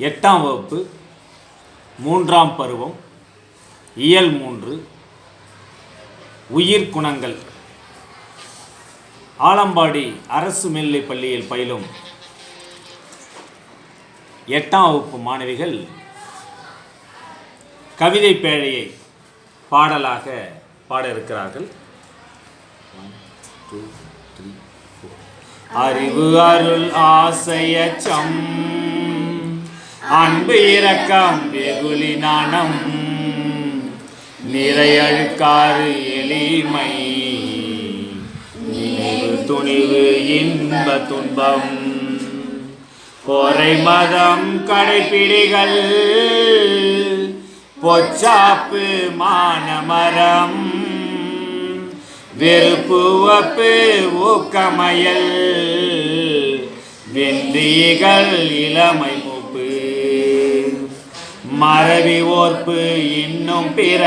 எட்டாம் வகுப்பு மூன்றாம் பருவம் இயல் மூன்று உயிர் குணங்கள். ஆலம்பாடி அரசு மேல்நிலைப் பள்ளியில் பயிலும் எட்டாம் வகுப்பு மாணவிகள் கவிதை பேழையை பாடலாக பாட இருக்கிறார்கள் அறிவு அருள் ஆசையச்சம் அன்பு இரக்கம் வெகுலி நாணம். நிறையழுக்காறு எளிமை. நினைவு துணிவு இன்ப துன்பம். பொறை மதம் கடைப்பிடிகள். பொச்சாப்பு மானமரம். வெறுப்பு வப்பு ஊக்கமயல். வென்றிகள் இளமை மூப்பு ஓர்ப்பு இன்னும் பிற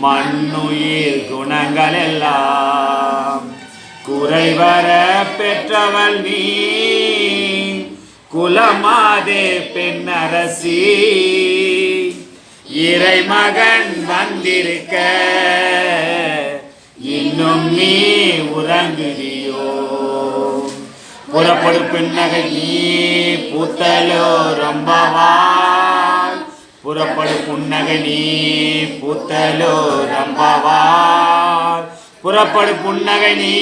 மண்ணுயிர் குணங்கள் எல்லாம் குறைவர பெற்றவள் நீ குலமாதே பெண்ணரசி. இறைமகன் வந்திருக்க இன்னும் நீ உறங்குதியோ புறப்படு பின்னகை நீ பூத்தலோ ரொம்பவாய் புறப்படு புன்னகை நீ பூத்தலோ ரொம்பவாய் புறப்படு புன்னகை நீ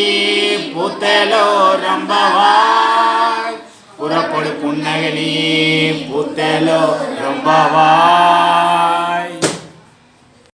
பூத்தலோ ரொம்பவாய் புறப்படு புன்னகை நீ பூத்தலோ ரொம்பவாய்